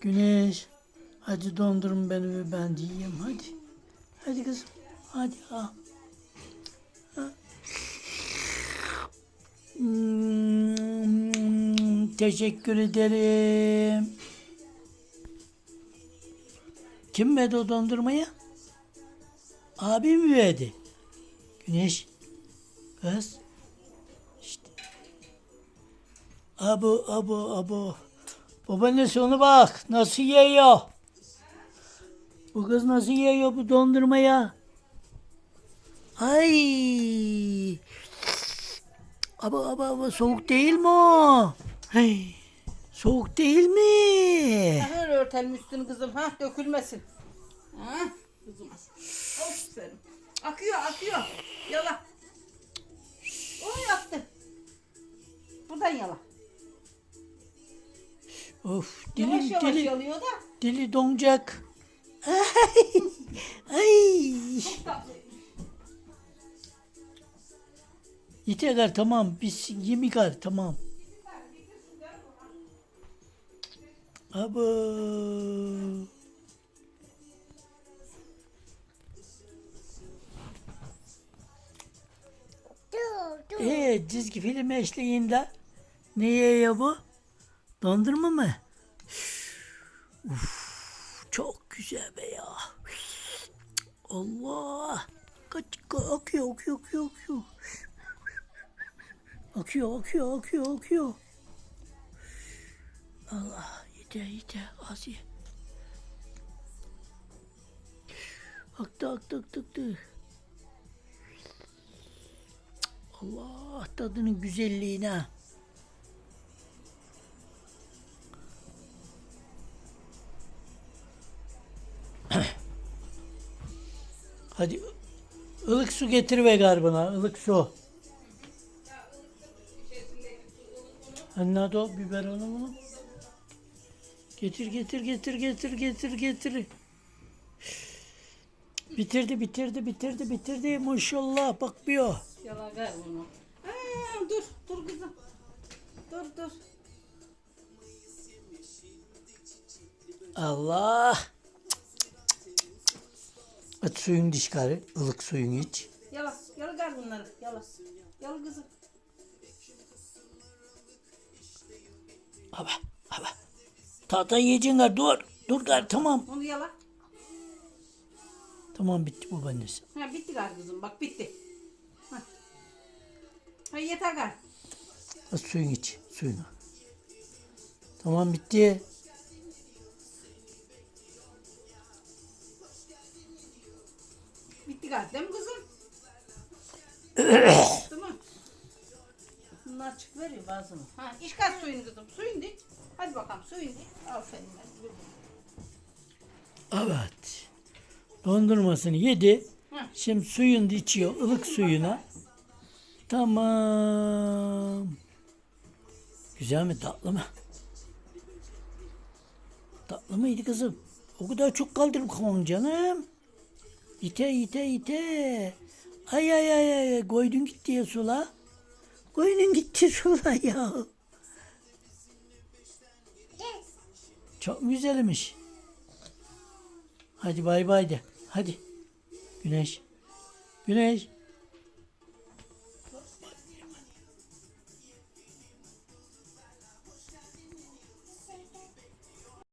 Güneş. Hadi dondurun beni ve ben de hadi. Hadi kızım. Hadi al. Ha. Hmm, teşekkür ederim. Kim verdi o dondurmayı? Abi mi verdi? Güneş. Kız. İşte. Abo abo abo. Babaannesi onu bak. Nasıl yiyor? Bu kız nasıl yiyor bu dondurmaya? Ay. Abo abo abo soğuk değil mi o? Hey. Soğuk değil mi? Öyle örtelim üstünü kızım. Ha dökülmesin. Ha kızım. Aferin. Akıyor akıyor. Yala. O yaptı. Buradan yala. Of Yavaş dilim yavaş dili, yalıyor da. dili donacak. Ay. Ay. Yeter tamam biz yemek ar tamam. Abo. Ee, çizgi film eşliğinde ne yiyor bu? Dondurma mı? Uf, çok güzel be ya. Allah. Kaç, ka- akıyor, akıyor, akıyor, akıyor. Akıyor, akıyor, akıyor, akıyor. Allah, yeter, yeter, az ye. Aktı, aktı, aktı, aktı. Allah, tadının güzelliğine. Hadi ılık su getir ve garbına, ılık su. Nerede o biber onu bunu? Getir getir getir getir getir getir. Bitirdi bitirdi bitirdi bitirdi maşallah bakmıyor. Yala ver onu. Ha, dur dur kızım. Dur dur. Allah. At suyun dişkarı, ılık suyun iç. Yala. Yala ver bunları. Yala. Yala kızım. Aba, aba. Tahta yiyeceksin gar, dur. Dur gar, tamam. Onu yala. Tamam bitti babaannesi. Ha bitti galiba kızım. Bak bitti. Ha. Ha yeter galiba. At suyun iç, suyunu. Tamam bitti. Değil mi kızım? Değil mi? Bunlar çık veriyor bazını. Ha, iç kaç suyun kızım. Suyun dik. Hadi bakalım suyun dik. Aferin. ben. Evet. Dondurmasını yedi. Hı. Şimdi suyunu içiyor, ılık suyuna. Tamam. Güzel mi, tatlı mı? Tatlı mıydı kızım? O kadar çok kaldırıp kavun canım. İte ite ite. Ay ay ay ay. Koydun gitti ya sula. Koydun gitti sula ya. Çok güzelmiş. Hadi bay bay de. Hadi. Güneş. Güneş.